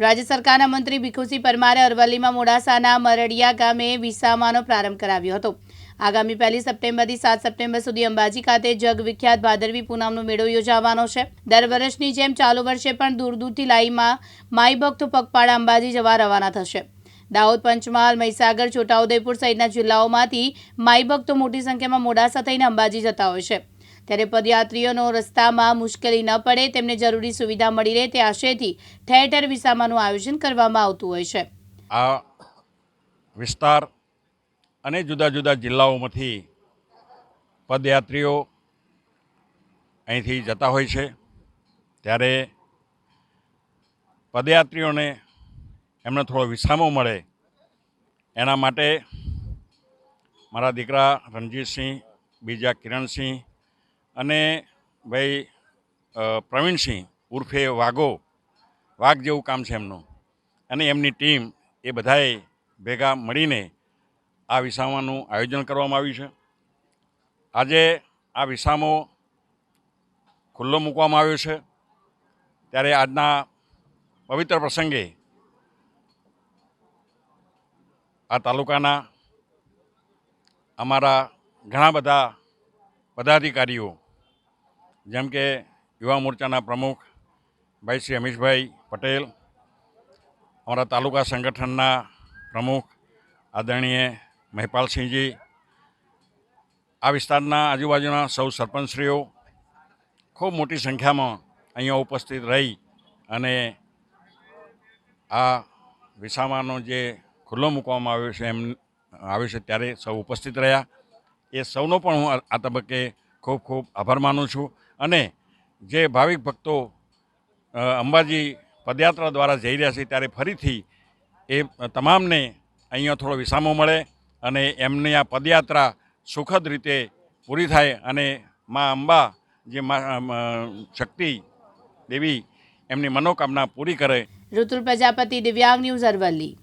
રાજ્ય સરકારના મંત્રી ભીખુસિંહ પરમારે અરવલ્લીમાં મોડાસાના મરડિયા ગામે વિસામાનો પ્રારંભ કરાવ્યો હતો. આગામી પહેલી સપ્ટેમ્બરથી સાત સપ્ટેમ્બર સુધી અંબાજી ખાતે જગ વિખ્યાત ભાદરવી પૂનમનો મેળો યોજાવાનો છે. દર વર્ષની જેમ ચાલુ વર્ષે પણ દૂર દૂરથી લાઈમાં માઈ ભક્તો પગપાળા અંબાજી જવા રવાના થશે. દાહોદ, પંચમહાલ, મહીસાગર, છોટાઉદેપુર સહિતના જિલ્લાઓમાંથી માઈ ભક્તો મોટી સંખ્યામાં મોડાસા થઈને અંબાજી જતા હોય છે. ત્યારે પદયાત્રીઓનો રસ્તામાં મુશ્કેલી ન પડે, તેમને જરૂરી સુવિધા મળી રહે તે આશયથી ઠેર ઠેર વિસામાનું આયોજન કરવામાં આવતું હોય છે. આ વિસ્તાર અને જુદા જુદા જિલ્લાઓમાંથી પદયાત્રીઓ અહીંથી જતા હોય છે. ત્યારે પદયાત્રીઓને એમને થોડો વિસામો મળે એના માટે મારા દીકરા રણજીતસિંહ, બીજા કિરણસિંહ અને ભાઈ પ્રવીણસિંહ ઉર્ફે વાઘો, વાઘ જેવું કામ છે એમનું. અને એમની ટીમ એ બધાએ ભેગા મળીને આ વિસામાનું આયોજન કરવામાં આવ્યું છે. આજે આ વિસામો ખુલ્લો મૂકવામાં આવ્યો છે. ત્યારે આજના પવિત્ર પ્રસંગે આ તાલુકાના અમારા ઘણા બધા પદાધિકારીઓ, જેમ કે યુવા મોરચાના પ્રમુખ ભાઈ શ્રી અમીશભાઈ પટેલ, અમારા તાલુકા સંગઠનના પ્રમુખ આદરણીય મહેપાલસિંહજી, આ વિસ્તારના આજુબાજુના સૌ સરપંચશ્રીઓ ખૂબ મોટી સંખ્યામાં અહીંયા ઉપસ્થિત રહી અને આ વિસામાનો જે ખુલ્લો મૂકવામાં આવ્યો છે એમ, આવ્યો છે ત્યારે સૌ ઉપસ્થિત રહ્યા. એ સૌનો પણ હું આ- તબક્કે ખૂબ ખૂબ આભાર માનું છું. અને જે ભાવિક ભક્તો અંબાજી પદયાત્રા દ્વારા જઈ રહ્યા છે ત્યારે ફરીથી એ તમામને અહીંયા થોડો વિસામો મળે અને એમની આ પદયાત્રા સુખદ રીતે પૂરી થાય અને મા અંબા જે શક્તિ દેવી એમની મનોકામના પૂરી કરે. ઋતુલ પ્રજાપતિ દિવ્યાંગ ન્યૂઝ અરવલ્લી.